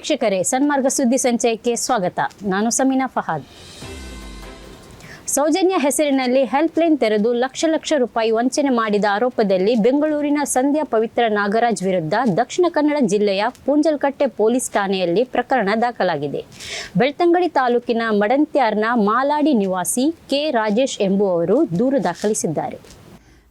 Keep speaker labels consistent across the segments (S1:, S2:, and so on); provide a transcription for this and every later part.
S1: ವೀಕ್ಷಕರೇ, ಸನ್ಮಾರ್ಗ ಸುದ್ದಿ ಸಂಚಯಕ್ಕೆ ಸ್ವಾಗತ. ನಾನು ಸಮೀನಾ ಫಹಾದ್. ಸೌಜನ್ಯ ಹೆಸರಿನಲ್ಲಿ ಹೆಲ್ಪ್ಲೈನ್ ತೆರೆದು ಲಕ್ಷ ಲಕ್ಷ ರೂಪಾಯಿ ವಂಚನೆ ಮಾಡಿದ ಆರೋಪದಲ್ಲಿ ಬೆಂಗಳೂರಿನ ಸಂಧ್ಯಾ ಪವಿತ್ರ ನಾಗರಾಜ್ ವಿರುದ್ಧ ದಕ್ಷಿಣ ಕನ್ನಡ ಜಿಲ್ಲೆಯ ಪೂಂಜಲ್ಕಟ್ಟೆ ಪೊಲೀಸ್ ಠಾಣೆಯಲ್ಲಿ ಪ್ರಕರಣ ದಾಖಲಾಗಿದೆ. ಬೆಳ್ತಂಗಡಿ ತಾಲೂಕಿನ ಮಡಂತ್ಯಾರ್ನ ಮಾಲಾಡಿ ನಿವಾಸಿ ಕೆ ರಾಜೇಶ್ ಎಂಬುವವರು ದೂರು ದಾಖಲಿಸಿದ್ದಾರೆ.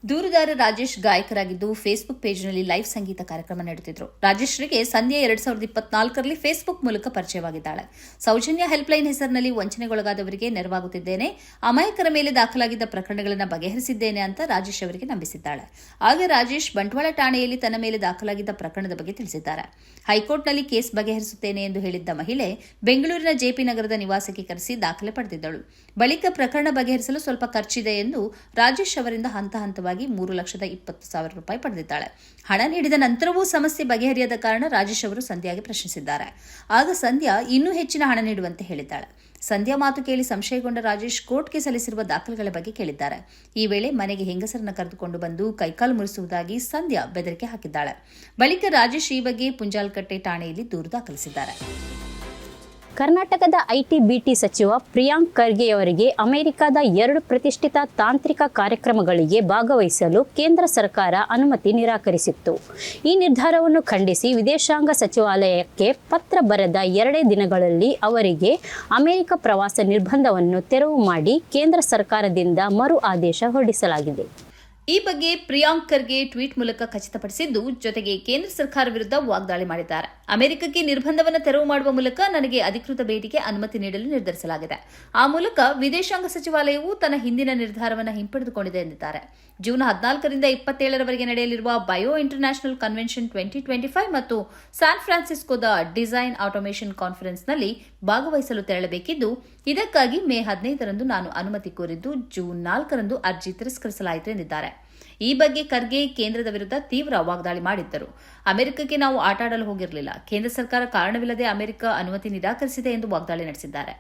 S2: ದೂರುದಾರ ರಾಜೇಶ್ ಗಾಯಕರಾಗಿದ್ದು ಫೇಸ್ಬುಕ್ ಪೇಜ್ನಲ್ಲಿ ಲೈವ್ ಸಂಗೀತ ಕಾರ್ಯಕ್ರಮ ನಡೆಯುತ್ತಿದ್ದರು ರಾಜೇಶ್ರಿಗೆ ಸಂಧ್ಯಾ ಎರಡ್ ಸಾವಿರದ ಇಪ್ಪತ್ನಾಲ್ಕರಲ್ಲಿ ಫೇಸ್ಬುಕ್ ಮೂಲಕ ಪರಿಚಯವಾಗಿದ್ದಾಳೆ. ಸೌಜನ್ಯ ಹೆಲ್ಪ್ಲೈನ್ ಹೆಸರಿನಲ್ಲಿ ವಂಚನೆಗೊಳಗಾದವರಿಗೆ ನೆರವಾಗುತ್ತಿದ್ದೇನೆ. ಅಮಾಯಕರ ಮೇಲೆ ದಾಖಲಾಗಿದ್ದ ಪ್ರಕರಣಗಳನ್ನು ಬಗೆಹರಿಸಿದ್ದೇನೆ ಅಂತ ರಾಜೇಶ್ ಅವರಿಗೆ ನಂಬಿಸಿದ್ದಾಳೆ. ಆಗ ರಾಜೇಶ್ ಬಂಟ್ವಾಳ ಠಾಣೆಯಲ್ಲಿ ತನ್ನ ಮೇಲೆ ದಾಖಲಾಗಿದ್ದ ಪ್ರಕರಣದ ಬಗ್ಗೆ ತಿಳಿಸಿದ್ದಾರೆ. ಹೈಕೋರ್ಟ್ನಲ್ಲಿ ಕೇಸ್ ಬಗೆಹರಿಸುತ್ತೇನೆ ಎಂದು ಹೇಳಿದ್ದ ಮಹಿಳೆ ಬೆಂಗಳೂರಿನ ಜೆಪಿ ನಗರದ ನಿವಾಸಕ್ಕೆ ಕರೆಸಿ ದಾಖಲೆ ಪಡೆದಿದ್ದಳು. ಬಳಿಕ ಪ್ರಕರಣ ಬಗೆಹರಿಸಲು ಸ್ವಲ್ಪ ಖರ್ಚಿದೆ ಎಂದು ರಾಜೇಶ್ ಅವರಿಂದ ಹಂತ ಹಂತವಾಗಿ ಮೂರು ಲಕ್ಷದ ಇಪ್ಪತ್ತು ಸಾವಿರ ರೂಪಾಯಿ ಪಡೆದಿದ್ದಾಳೆ. ಹಣ ನೀಡಿದ ನಂತರವೂ ಸಮಸ್ಯೆ ಬಗೆಹರಿಯದ ಕಾರಣ ರಾಜೇಶ್ ಅವರು ಸಂಧ್ಯಾಗೆ ಪ್ರಶ್ನಿಸಿದ್ದಾರೆ. ಆಗ ಸಂಧ್ಯಾ ಇನ್ನೂ ಹೆಚ್ಚಿನ ಹಣ ನೀಡುವಂತೆ ಹೇಳಿದ್ದಾಳೆ. ಸಂಧ್ಯಾ ಮಾತು ಕೇಳಿ ಸಂಶಯಗೊಂಡ ರಾಜೇಶ್ ಕೋರ್ಟ್ಗೆ ಸಲ್ಲಿಸಿರುವ ದಾಖಲೆಗಳ ಬಗ್ಗೆ ಕೇಳಿದ್ದಾರೆ. ಈ ವೇಳೆ ಮನೆಗೆ ಹೆಂಗಸರನ್ನ ಕರೆದುಕೊಂಡು ಬಂದು ಕೈಕಾಲು ಮುರಿಸುವುದಾಗಿ ಸಂಧ್ಯಾ ಬೆದರಿಕೆ ಹಾಕಿದ್ದಾಳೆ. ಬಳಿಕ ರಾಜೇಶ್ ಈ ಬಗ್ಗೆ ಪುಂಜಾಲ್ಕಟ್ಟೆ ಠಾಣೆಯಲ್ಲಿ ದೂರು ದಾಖಲಿಸಿದ್ದಾರೆ.
S1: ಕರ್ನಾಟಕದ ಐಟಿ ಬಿಟಿ ಸಚಿವ ಪ್ರಿಯಾಂಕ್ ಖರ್ಗೆಯವರಿಗೆ ಅಮೆರಿಕದ ಎರಡು ಪ್ರತಿಷ್ಠಿತ ತಾಂತ್ರಿಕ ಕಾರ್ಯಕ್ರಮಗಳಿಗೆ ಭಾಗವಹಿಸಲು ಕೇಂದ್ರ ಸರ್ಕಾರ ಅನುಮತಿ ನಿರಾಕರಿಸಿತ್ತು. ಈ ನಿರ್ಧಾರವನ್ನು ಖಂಡಿಸಿ ವಿದೇಶಾಂಗ ಸಚಿವಾಲಯಕ್ಕೆ ಪತ್ರ ಬರೆದ ಎರಡೇ ದಿನಗಳಲ್ಲಿ ಅವರಿಗೆ ಅಮೆರಿಕ ಪ್ರವಾಸ ನಿರ್ಬಂಧವನ್ನು ತೆರವು ಮಾಡಿ ಕೇಂದ್ರ ಸರ್ಕಾರದಿಂದ ಮರು ಆದೇಶ ಹೊರಡಿಸಲಾಗಿದೆ.
S2: ಈ ಬಗ್ಗೆ ಪ್ರಿಯಾಂಕ್ ಖರ್ಗೆ ಟ್ವೀಟ್ ಮೂಲಕ ಖಚಿತಪಡಿಸಿದ್ದು, ಜೊತೆಗೆ ಕೇಂದ್ರ ಸರ್ಕಾರ ವಿರುದ್ಧ ವಾಗ್ದಾಳಿ ಮಾಡಿದ್ದಾರೆ. ಅಮೆರಿಕಕ್ಕೆ ನಿರ್ಬಂಧವನ್ನು ತೆರವು ಮಾಡುವ ಮೂಲಕ ನನಗೆ ಅಧಿಕೃತ ಭೇಟಿಗೆ ಅನುಮತಿ ನೀಡಲು ನಿರ್ಧರಿಸಲಾಗಿದೆ. ಆ ಮೂಲಕ ವಿದೇಶಾಂಗ ಸಚಿವಾಲಯವು ತನ್ನ ಹಿಂದಿನ ನಿರ್ಧಾರವನ್ನು ಹಿಂಪಡೆದುಕೊಂಡಿದೆ ಎಂದಿದ್ದಾರೆ. ಜೂನ್ ಹದಿನಾಲ್ಕರಿಂದ ಇಪ್ಪತ್ತೇಳರವರೆಗೆ ನಡೆಯಲಿರುವ bio international convention twenty twenty five ಮತ್ತು ಸ್ಯಾನ್ ಫ್ರಾನ್ಸಿಸ್ಕೋದ ಡಿಸೈನ್ ಆಟೋಮೇಷನ್ ಕಾನ್ಫರೆನ್ಸ್ನಲ್ಲಿ ಭಾಗವಹಿಸಲು ತೆರಳಬೇಕಿದ್ದು, ಇದಕ್ಕಾಗಿ ಮೇ ಹದಿನೈದರಂದು ನಾನು ಅನುಮತಿ ಕೋರಿದ್ದು ಜೂನ್ ನಾಲ್ಕರಂದು ಅರ್ಜಿ ತಿರಸ್ಕರಿಸಲಾಯಿತು ಎಂದಿದ್ದಾರೆ. ಈ ಬಗ್ಗೆ ಖರ್ಗೆ ಕೇಂದ್ರದ ವಿರುದ್ಧ ತೀವ್ರ ವಾಗ್ದಾಳಿ ಮಾಡಿದ್ದರು. ಅಮೆರಿಕಕ್ಕೆ ನಾವು ಆಟಾಡಲು ಹೋಗಿರಲಿಲ್ಲ. ಕೇಂದ್ರ ಸರ್ಕಾರ ಕಾರಣವಿಲ್ಲದೆ ಅಮೆರಿಕ ಅನುಮತಿ ನಿರಾಕರಿಸಿದೆ ಎಂದು ವಾಗ್ದಾಳಿ ನಡೆಸಿದ್ದಾರೆ.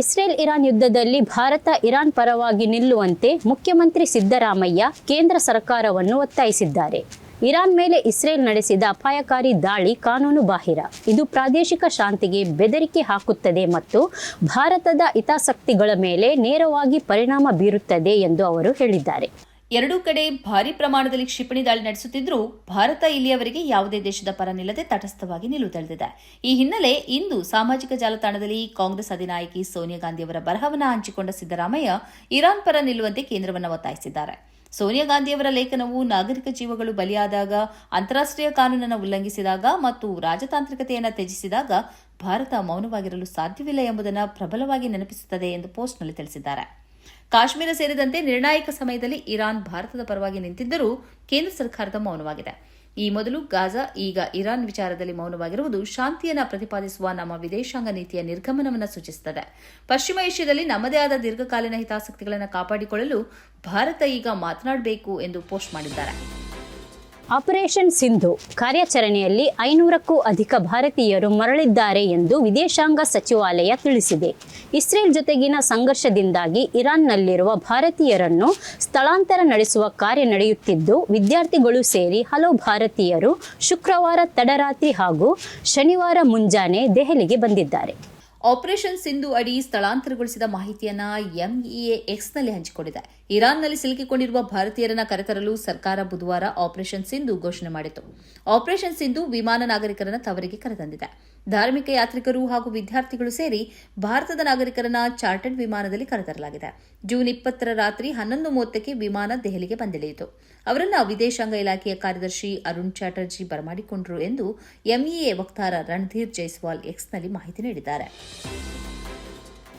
S1: ಇಸ್ರೇಲ್ ಇರಾನ್ ಯುದ್ಧದಲ್ಲಿ ಭಾರತ ಇರಾನ್ ಪರವಾಗಿ ನಿಲ್ಲುವಂತೆ ಮುಖ್ಯಮಂತ್ರಿ ಸಿದ್ದರಾಮಯ್ಯ ಕೇಂದ್ರ ಸರ್ಕಾರವನ್ನು ಒತ್ತಾಯಿಸಿದ್ದಾರೆ. ಇರಾನ್ ಮೇಲೆ ಇಸ್ರೇಲ್ ನಡೆಸಿದ ಅಪಾಯಕಾರಿ ದಾಳಿ ಕಾನೂನು ಬಾಹಿರ. ಇದು ಪ್ರಾದೇಶಿಕ ಶಾಂತಿಗೆ ಬೆದರಿಕೆ ಹಾಕುತ್ತದೆ ಮತ್ತು ಭಾರತದ ಹಿತಾಸಕ್ತಿಗಳ ಮೇಲೆ ನೇರವಾಗಿ ಪರಿಣಾಮ ಬೀರುತ್ತದೆ ಎಂದು ಅವರು ಹೇಳಿದ್ದಾರೆ.
S2: ಎರಡೂ ಕಡೆ ಭಾರಿ ಪ್ರಮಾಣದಲ್ಲಿ ಕ್ಷಿಪಣಿ ದಾಳಿ ನಡೆಸುತ್ತಿದ್ದರೂ ಭಾರತ ಇಲ್ಲಿಯವರೆಗೆ ಯಾವುದೇ ದೇಶದ ಪರ ನಿಲ್ಲದೆ ತಟಸ್ಥವಾಗಿ ನಿಲುವು ತಳೆದಿದೆ. ಈ ಹಿನ್ನೆಲೆ ಇಂದು ಸಾಮಾಜಿಕ ಜಾಲತಾಣದಲ್ಲಿ ಕಾಂಗ್ರೆಸ್ ಅಧಿನಾಯಕಿ ಸೋನಿಯಾ ಗಾಂಧಿಯವರ ಬರಹವನ್ನು ಹಂಚಿಕೊಂಡ ಸಿದ್ದರಾಮಯ್ಯ ಇರಾನ್ ಪರ ನಿಲ್ಲುವಂತೆ ಕೇಂದ್ರವನ್ನು ಒತ್ತಾಯಿಸಿದ್ದಾರೆ. ಸೋನಿಯಾ ಗಾಂಧಿಯವರ ಲೇಖನವು ನಾಗರಿಕ ಜೀವಗಳು ಬಲಿಯಾದಾಗ, ಅಂತಾರಾಷ್ಟ್ರೀಯ ಕಾನೂನನ್ನು ಉಲ್ಲಂಘಿಸಿದಾಗ ಮತ್ತು ರಾಜತಾಂತ್ರಿಕತೆಯನ್ನು ತ್ಯಜಿಸಿದಾಗ ಭಾರತ ಮೌನವಾಗಿರಲು ಸಾಧ್ಯವಿಲ್ಲ ಎಂಬುದನ್ನು ಪ್ರಬಲವಾಗಿ ನೆನಪಿಸುತ್ತದೆ ಎಂದು ಪೋಸ್ಟ್ನಲ್ಲಿ ತಿಳಿಸಿದ್ದಾರೆ. ಕಾಶ್ಮೀರ ಸೇರಿದಂತೆ ನಿರ್ಣಾಯಕ ಸಮಯದಲ್ಲಿ ಇರಾನ್ ಭಾರತದ ಪರವಾಗಿ ನಿಂತಿದ್ದರೂ ಕೇಂದ್ರ ಸರ್ಕಾರದ ಮೌನವಾಗಿದೆ. ಈ ಮೊದಲು ಗಾಜಾ, ಈಗ ಇರಾನ್ ವಿಚಾರದಲ್ಲಿ ಮೌನವಾಗಿರುವುದು ಶಾಂತಿಯನ್ನು ಪ್ರತಿಪಾದಿಸುವ ನಮ್ಮ ವಿದೇಶಾಂಗ ನೀತಿಯ ನಿರ್ಗಮನವನ್ನು ಸೂಚಿಸುತ್ತದೆ. ಪಶ್ಚಿಮ ಏಷ್ಯಾದಲ್ಲಿ ನಮ್ಮದೇ ಆದ ದೀರ್ಘಕಾಲೀನ ಹಿತಾಸಕ್ತಿಗಳನ್ನು ಕಾಪಾಡಿಕೊಳ್ಳಲು ಭಾರತ ಈಗ ಮಾತನಾಡಬೇಕು ಎಂದು ಪೋಸ್ಟ್ ಮಾಡಿದ್ದಾರೆ.
S1: ಆಪರೇಷನ್ ಸಿಂಧು ಕಾರ್ಯಾಚರಣೆಯಲ್ಲಿ ಐನೂರಕ್ಕೂ ಅಧಿಕ ಭಾರತೀಯರು ಮರಳಿದ್ದಾರೆ ಎಂದು ವಿದೇಶಾಂಗ ಸಚಿವಾಲಯ ತಿಳಿಸಿದೆ. ಇಸ್ರೇಲ್ ಜೊತೆಗಿನ ಸಂಘರ್ಷದಿಂದಾಗಿ ಇರಾನ್ನಲ್ಲಿರುವ ಭಾರತೀಯರನ್ನು ಸ್ಥಳಾಂತರ ನಡೆಸುವ ಕಾರ್ಯ ನಡೆಯುತ್ತಿದ್ದು, ವಿದ್ಯಾರ್ಥಿಗಳು ಸೇರಿ ಹಲವು ಭಾರತೀಯರು ಶುಕ್ರವಾರ ತಡರಾತ್ರಿ ಹಾಗೂ ಶನಿವಾರ ಮುಂಜಾನೆ ದೆಹಲಿಗೆ ಬಂದಿದ್ದಾರೆ.
S2: ಆಪರೇಷನ್ ಸಿಂಧು ಅಡಿ ಸ್ಥಳಾಂತರಗೊಳಿಸಿದ ಮಾಹಿತಿಯನ್ನ ಎಂಇಎ ಎಕ್ಸ್ನಲ್ಲಿ ಹಂಚಿಕೊಂಡಿದೆ. ಇರಾನ್ನಲ್ಲಿ ಸಿಲುಕಿಕೊಂಡಿರುವ ಭಾರತೀಯರನ್ನ ಕರೆತರಲು ಸರ್ಕಾರ ಬುಧವಾರ ಆಪರೇಷನ್ ಸಿಂಧು ಘೋಷಣೆ ಮಾಡಿತು ಆಪರೇಷನ್ ಸಿಂಧು ವಿಮಾನ ನಾಗರಿಕರನ್ನ ತವರಿಗೆ ಕರೆತಂದಿದೆ. ಧಾರ್ಮಿಕ ಯಾತ್ರಿಕರು ಹಾಗೂ ವಿದ್ಯಾರ್ಥಿಗಳು ಸೇರಿ ಭಾರತದ ನಾಗರಿಕರನ್ನ ಚಾರ್ಟರ್ಡ್ ವಿಮಾನದಲ್ಲಿ ಕರೆತರಲಾಗಿದೆ. ಜೂನ್ ಇಪ್ಪತ್ತರ ರಾತ್ರಿ ಹನ್ನೊಂದು ಮೂವತ್ತಕ್ಕೆ ವಿಮಾನ ದೆಹಲಿಗೆ ಬಂದಿಳಿಯಿತು. ಅವರನ್ನ ವಿದೇಶಾಂಗ ಇಲಾಖೆಯ ಕಾರ್ಯದರ್ಶಿ ಅರುಣ್ ಚಾಟರ್ಜಿ ಬರಮಾಡಿಕೊಂಡರು ಎಂದು ಎಂಇಎ ವಕ್ತಾರ ರಣಧೀರ್ ಜೈಸ್ವಾಲ್ ಎಕ್ಸ್ನಲ್ಲಿ ಮಾಹಿತಿ ನೀಡಿದ್ದಾರೆ.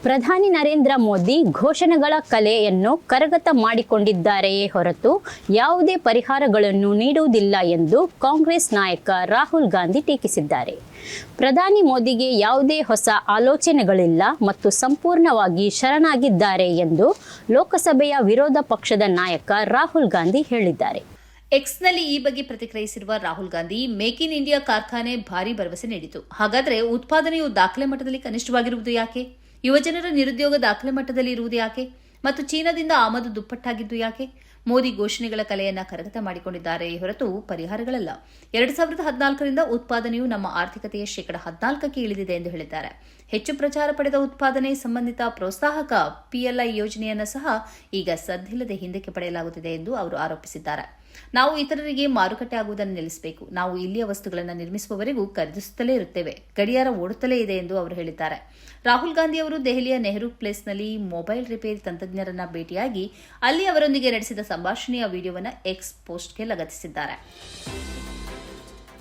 S1: ಪ್ರಧಾನಿ ನರೇಂದ್ರ ಮೋದಿ ಘೋಷಣೆಗಳ ಕಲೆಯನ್ನು ಕರಗತ ಮಾಡಿಕೊಂಡಿದ್ದಾರೆಯೇ ಹೊರತು ಯಾವುದೇ ಪರಿಹಾರಗಳನ್ನು ನೀಡುವುದಿಲ್ಲ ಎಂದು ಕಾಂಗ್ರೆಸ್ ನಾಯಕ ರಾಹುಲ್ ಗಾಂಧಿ ಟೀಕಿಸಿದ್ದಾರೆ. ಪ್ರಧಾನಿ ಮೋದಿಗೆ ಯಾವುದೇ ಹೊಸ ಆಲೋಚನೆಗಳಿಲ್ಲ ಮತ್ತು ಸಂಪೂರ್ಣವಾಗಿ ಶರಣಾಗಿದ್ದಾರೆ ಎಂದು ಲೋಕಸಭೆಯ ವಿರೋಧ ಪಕ್ಷದ ನಾಯಕ ರಾಹುಲ್ ಗಾಂಧಿ ಹೇಳಿದ್ದಾರೆ.
S2: ಎಕ್ಸ್ನಲ್ಲಿ ಈ ಬಗ್ಗೆ ಪ್ರತಿಕ್ರಿಯಿಸಿರುವ Rahul Gandhi, make in India ಕಾರ್ಖಾನೆ ಭಾರಿ ಭರವಸೆ ನೀಡಿತು. ಹಾಗಾದರೆ ಉತ್ಪಾದನೆಯು ದಾಖಲೆ ಮಟ್ಟದಲ್ಲಿ ಕನಿಷ್ಠವಾಗಿರುವುದು ಯಾಕೆ? ಯುವಜನರ ನಿರುದ್ಯೋಗ ದಾಖಲೆ ಮಟ್ಟದಲ್ಲಿ ಇರುವುದು ಯಾಕೆ? ಮತ್ತು ಚೀನಾದಿಂದ ಆಮದು ದುಪ್ಪಟ್ಟಾಗಿದ್ದು ಯಾಕೆ? ಮೋದಿ ಘೋಷಣೆಗಳ ಕಲೆಯನ್ನ ಕರಗತ ಮಾಡಿಕೊಂಡಿದ್ದಾರೆ ಹೊರತು ಪರಿಹಾರಗಳಲ್ಲ. ಎರಡ್ ಸಾವಿರದ ಹದಿನಾಲ್ಕರಿಂದ ಉತ್ಪಾದನೆಯು ನಮ್ಮ ಆರ್ಥಿಕತೆಯ ಶೇಕಡ ಹದಿನಾಲ್ಕಕ್ಕೆ ಇಳಿದಿದೆ ಎಂದು ಹೇಳಿದ್ದಾರೆ. ಹೆಚ್ಚು ಪ್ರಚಾರ ಪಡೆದ ಉತ್ಪಾದನೆ ಸಂಬಂಧಿತ ಪ್ರೋತ್ಸಾಹಕ ಪಿಎಲ್ಐ ಯೋಜನೆಯನ್ನು ಸಹ ಈಗ ಸದ್ದಿಲ್ಲದೆ ಹಿಂದಕ್ಕೆ ಪಡೆಯಲಾಗುತ್ತಿದೆ ಎಂದು ಅವರು ಆರೋಪಿಸಿದ್ದಾರೆ. ನಾವು ಇತರರಿಗೆ ಮಾರುಕಟ್ಟೆ ಆಗುವುದನ್ನು ನಿಲ್ಲಿಸಬೇಕು. ನಾವು ಇಲ್ಲಿಯ ವಸ್ತುಗಳನ್ನು ನಿರ್ಮಿಸುವವರೆಗೂ ಖರೀದಿಸುತ್ತಲೇ ಇರುತ್ತೇವೆ. ಗಡಿಯಾರ ಓಡುತ್ತಲೇ ಇದೆ ಎಂದು ಅವರು ಹೇಳಿದ್ದಾರೆ. ರಾಹುಲ್ ಗಾಂಧಿ ಅವರು ದೆಹಲಿಯ ನೆಹರು ಪ್ಲೇಸ್ನಲ್ಲಿ ಮೊಬೈಲ್ ರಿಪೇರಿ ತಂತ್ರಜ್ಞರನ್ನ ಭೇಟಿಯಾಗಿ ಅಲ್ಲಿ ಅವರೊಂದಿಗೆ ನಡೆಸಿದ ಸಂಭಾಷಣೆಯ ವಿಡಿಯೋವನ್ನು ಎಕ್ಸ್ ಪೋಸ್ಟ್ಗೆ ಲಗತ್ತಿಸಿದ್ದಾರೆ.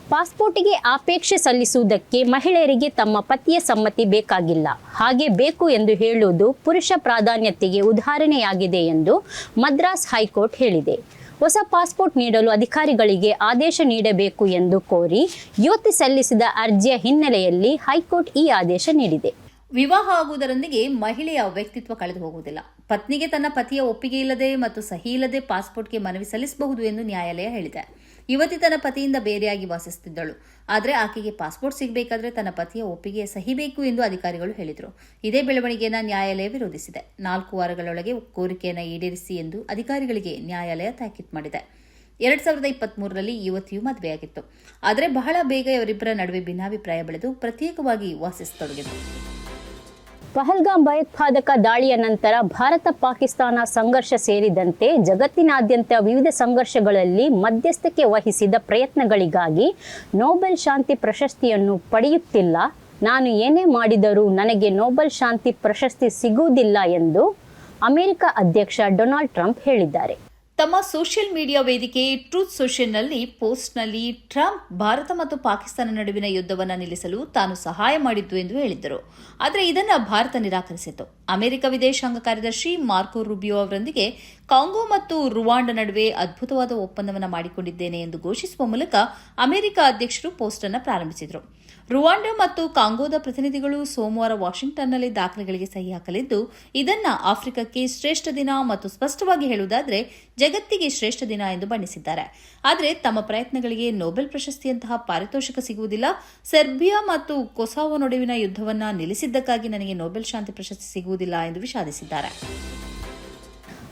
S1: ಪಾಸ್ಪೋರ್ಟ್ಗೆ ಆಪೇಕ್ಷೆ ಸಲ್ಲಿಸುವುದಕ್ಕೆ ಮಹಿಳೆಯರಿಗೆ ತಮ್ಮ ಪತಿಯ ಸಮ್ಮತಿ ಬೇಕಾಗಿಲ್ಲ. ಹಾಗೆ ಬೇಕು ಎಂದು ಹೇಳುವುದು ಪುರುಷ ಪ್ರಾಧಾನ್ಯತೆಗೆ ಉದಾಹರಣೆಯಾಗಿದೆ ಎಂದು ಮದ್ರಾಸ್ ಹೈಕೋರ್ಟ್ ಹೇಳಿದೆ. ಹೊಸ ಪಾಸ್ಪೋರ್ಟ್ ನೀಡಲು ಅಧಿಕಾರಿಗಳಿಗೆ ಆದೇಶ ನೀಡಬೇಕು ಎಂದು ಕೋರಿ ಯುವತಿ ಸಲ್ಲಿಸಿದ ಅರ್ಜಿಯ ಹಿನ್ನೆಲೆಯಲ್ಲಿ ಹೈಕೋರ್ಟ್ ಈ ಆದೇಶ ನೀಡಿದೆ.
S2: ವಿವಾಹ ಆಗುವುದರೊಂದಿಗೆ ಮಹಿಳೆಯ ವ್ಯಕ್ತಿತ್ವ ಕಳೆದು ಹೋಗುವುದಿಲ್ಲ. ಪತ್ನಿಗೆ ತನ್ನ ಪತಿಯ ಒಪ್ಪಿಗೆ ಇಲ್ಲದೆ ಮತ್ತು ಸಹಿ ಇಲ್ಲದೆ ಪಾಸ್ಪೋರ್ಟ್ಗೆ ಮನವಿ ಸಲ್ಲಿಸಬಹುದು ಎಂದು ನ್ಯಾಯಾಲಯ ಹೇಳಿದೆ. ಯುವತಿ ತನ್ನ ಪತಿಯಿಂದ ಬೇರೆಯಾಗಿ ವಾಸಿಸುತ್ತಿದ್ದಳು. ಆದರೆ ಆಕೆಗೆ ಪಾಸ್ಪೋರ್ಟ್ ಸಿಗಬೇಕಾದ್ರೆ ತನ್ನ ಪತಿಯ ಒಪ್ಪಿಗೆ ಸಹಿ ಬೇಕು ಎಂದು ಅಧಿಕಾರಿಗಳು ಹೇಳಿದರು. ಇದೇ ಬೆಳವಣಿಗೆಯನ್ನು ನ್ಯಾಯಾಲಯ ವಿರೋಧಿಸಿದೆ. ನಾಲ್ಕು ವಾರಗಳೊಳಗೆ ಕೋರಿಕೆಯನ್ನು ಈಡೇರಿಸಿ ಎಂದು ಅಧಿಕಾರಿಗಳಿಗೆ ನ್ಯಾಯಾಲಯ ತಾಕೀತು ಮಾಡಿದೆ. ಎರಡ್ ಸಾವಿರದ ಇಪ್ಪತ್ಮೂರರಲ್ಲಿ ಯುವತಿಯು ಮದುವೆಯಾಗಿತ್ತು. ಆದರೆ ಬಹಳ ಬೇಗ ಇವರಿಬ್ಬರ ನಡುವೆ ಭಿನ್ನಾಭಿಪ್ರಾಯ ಬೆಳೆದು ಪ್ರತ್ಯೇಕವಾಗಿ ವಾಸಿಸತೊಡಗಿತು
S1: ಪಹಲ್ಗಾಮ್ ಭಯೋತ್ಪಾದಕ ದಾಳಿಯ ನಂತರ ಭಾರತ ಪಾಕಿಸ್ತಾನ ಸಂಘರ್ಷ ಸೇರಿದಂತೆ ಜಗತ್ತಿನಾದ್ಯಂತ ವಿವಿಧ ಸಂಘರ್ಷಗಳಲ್ಲಿ ಮಧ್ಯಸ್ಥಿಕೆ ವಹಿಸಿದ ಪ್ರಯತ್ನಗಳಿಗಾಗಿ ನೊಬೆಲ್ ಶಾಂತಿ ಪ್ರಶಸ್ತಿಯನ್ನು ಪಡೆಯುತ್ತಿಲ್ಲ. ನಾನು ಏನೇ ಮಾಡಿದರೂ ನನಗೆ ನೊಬೆಲ್ ಶಾಂತಿ ಪ್ರಶಸ್ತಿ ಸಿಗುವುದಿಲ್ಲ ಎಂದು ಅಮೆರಿಕ ಅಧ್ಯಕ್ಷ ಡೊನಾಲ್ಡ್ ಟ್ರಂಪ್ ಹೇಳಿದ್ದಾರೆ.
S2: ತಮ್ಮ ಸೋಷಿಯಲ್ ಮೀಡಿಯಾ ವೇದಿಕೆ ಟ್ರೂತ್ ಸೋಷಿಯಲ್ನಲ್ಲಿ ಪೋಸ್ಟ್ನಲ್ಲಿ ಟ್ರಂಪ್, ಭಾರತ ಮತ್ತು ಪಾಕಿಸ್ತಾನ ನಡುವಿನ ಯುದ್ಧವನ್ನು ನಿಲ್ಲಿಸಲು ತಾನು ಸಹಾಯ ಮಾಡಿದ್ದು ಎಂದು ಹೇಳಿದ್ದರು. ಆದರೆ ಇದನ್ನು ಭಾರತ ನಿರಾಕರಿಸಿತು ಅಮೆರಿಕ ವಿದೇಶಾಂಗ ಕಾರ್ಯದರ್ಶಿ ಮಾರ್ಕೋ ರುಬಿಯೋ ಅವರೊಂದಿಗೆ ಕಾಂಗೋ ಮತ್ತು ರುವಾಂಡ ನಡುವೆ ಅದ್ಭುತವಾದ ಒಪ್ಪಂದವನ್ನು ಮಾಡಿಕೊಂಡಿದ್ದೇನೆ ಎಂದು ಘೋಷಿಸುವ ಮೂಲಕ ಅಮೆರಿಕ ಅಧ್ಯಕ್ಷರು ಪೋಸ್ಟ್ ಅನ್ನು ಪ್ರಾರಂಭಿಸಿದರು. ರುವಾಂಡ ಮತ್ತು ಕಾಂಗೋದ ಪ್ರತಿನಿಧಿಗಳು ಸೋಮವಾರ ವಾಷಿಂಗ್ಟನ್ನಲ್ಲಿ ದಾಖಲೆಗಳಿಗೆ ಸಹಿ ಹಾಕಲಿದ್ದು, ಇದನ್ನ ಆಫ್ರಿಕಾಕ್ಕೆ ಶ್ರೇಷ್ಠ ದಿನ ಮತ್ತು ಸ್ಪಷ್ಟವಾಗಿ ಹೇಳುವುದಾದರೆ ಜಗತ್ತಿಗೆ ಶ್ರೇಷ್ಠ ದಿನ ಎಂದು ಬಣ್ಣಿಸಿದ್ದಾರೆ. ಆದರೆ ತಮ್ಮ ಪ್ರಯತ್ನಗಳಿಗೆ ನೊಬೆಲ್ ಪ್ರಶಸ್ತಿಯಂತಹ ಪಾರಿತೋಷಿಕ ಸಿಗುವುದಿಲ್ಲ. ಸೆರ್ಬಿಯಾ ಮತ್ತು ಕೊಸಾವೋ ನಡುವಿನ ಯುದ್ಧವನ್ನ ನಿಲ್ಲಿಸಿದ್ದಕ್ಕಾಗಿ ನನಗೆ ನೊಬೆಲ್ ಶಾಂತಿ ಪ್ರಶಸ್ತಿ ಸಿಗುವುದಿಲ್ಲ ಎಂದು ವಿಷಾದಿಸಿದ್ದಾರೆ.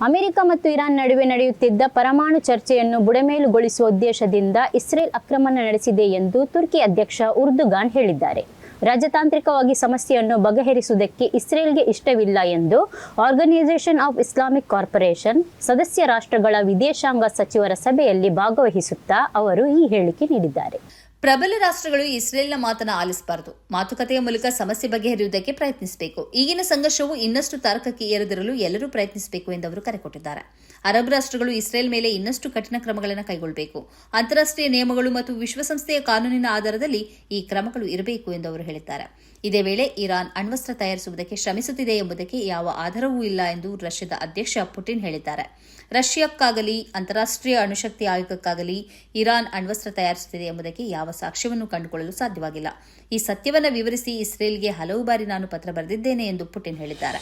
S1: ಅಮೆರಿಕ ಮತ್ತು ಇರಾನ್ ನಡುವೆ ನಡೆಯುತ್ತಿದ್ದ ಪರಮಾಣು ಚರ್ಚೆಯನ್ನು ಬುಡಮೇಲುಗೊಳಿಸುವ ಉದ್ದೇಶದಿಂದ ಇಸ್ರೇಲ್ ಆಕ್ರಮಣ ನಡೆಸಿದೆ ಎಂದು ತುರ್ಕಿ ಅಧ್ಯಕ್ಷ ಉರ್ದುಗಾನ್ ಹೇಳಿದ್ದಾರೆ. ರಾಜತಾಂತ್ರಿಕವಾಗಿ ಸಮಸ್ಯೆಯನ್ನು ಬಗೆಹರಿಸುವುದಕ್ಕೆ ಇಸ್ರೇಲ್ಗೆ ಇಷ್ಟವಿಲ್ಲ ಎಂದು ಆರ್ಗನೈಸೇಷನ್ ಆಫ್ ಇಸ್ಲಾಮಿಕ್ ಕಾರ್ಪೊರೇಷನ್, ಸದಸ್ಯ ರಾಷ್ಟ್ರಗಳ ವಿದೇಶಾಂಗ ಸಚಿವರ ಸಭೆಯಲ್ಲಿ ಭಾಗವಹಿಸುತ್ತಾ ಅವರು ಈ ಹೇಳಿಕೆ ನೀಡಿದ್ದಾರೆ.
S2: ಪ್ರಬಲ ರಾಷ್ಟ್ರಗಳು ಇಸ್ರೇಲ್ನ ಮಾತನ್ನ ಆಲಿಸಬಾರದು. ಮಾತುಕತೆಯ ಮೂಲಕ ಸಮಸ್ಯೆ ಬಗೆಹರಿಯುವುದಕ್ಕೆ ಪ್ರಯತ್ನಿಸಬೇಕು. ಈಗಿನ ಸಂಘರ್ಷವು ಇನ್ನಷ್ಟು ತಾರಕಕ್ಕೆ ಏರದಿರಲು ಎಲ್ಲರೂ ಪ್ರಯತ್ನಿಸಬೇಕು ಎಂದು ಅವರು ಕರೆ ಕೊಟ್ಟಿದ್ದಾರೆ. ಅರಬ್ ರಾಷ್ಟ್ರಗಳು ಇಸ್ರೇಲ್ ಮೇಲೆ ಇನ್ನಷ್ಟು ಕಠಿಣ ಕ್ರಮಗಳನ್ನು ಕೈಗೊಳ್ಳಬೇಕು. ಅಂತಾರಾಷ್ಟ್ರೀಯ ನಿಯಮಗಳು ಮತ್ತು ವಿಶ್ವಸಂಸ್ಥೆಯ ಕಾನೂನಿನ ಆಧಾರದಲ್ಲಿ ಈ ಕ್ರಮಗಳು ಇರಬೇಕು ಎಂದು ಅವರು ಹೇಳಿದ್ದಾರೆ. ಇದೇ ವೇಳೆ ಇರಾನ್ ಅಣ್ವಸ್ತ್ರ ತಯಾರಿಸುವುದಕ್ಕೆ ಶ್ರಮಿಸುತ್ತಿದೆ ಎಂಬುದಕ್ಕೆ ಯಾವ ಆಧಾರವೂ ಇಲ್ಲ ಎಂದು ರಷ್ಯಾದ ಅಧ್ಯಕ್ಷ ಪುಟಿನ್ ಹೇಳಿದ್ದಾರೆ. ರಷ್ಯಾಕ್ಕಾಗಲಿ, ಅಂತಾರಾಷ್ಟ್ರೀಯ ಅಣುಶಕ್ತಿ ಆಯೋಗಕ್ಕಾಗಲಿ ಇರಾನ್ ಅಣ್ವಸ್ತ್ರ ತಯಾರಿಸುತ್ತಿದೆ ಎಂಬುದಕ್ಕೆ ಯಾವ ಸಾಕ್ಷ್ಯವನ್ನು ಕಂಡುಕೊಳ್ಳಲು ಸಾಧ್ಯವಾಗಿಲ್ಲ. ಈ ಸತ್ಯವನ್ನು ವಿವರಿಸಿ ಇಸ್ರೇಲ್ಗೆ ಹಲವು ಬಾರಿ ನಾನು ಪತ್ರ ಬರೆದಿದ್ದೇನೆ ಎಂದು ಪುಟಿನ್ ಹೇಳಿದ್ದಾರೆ.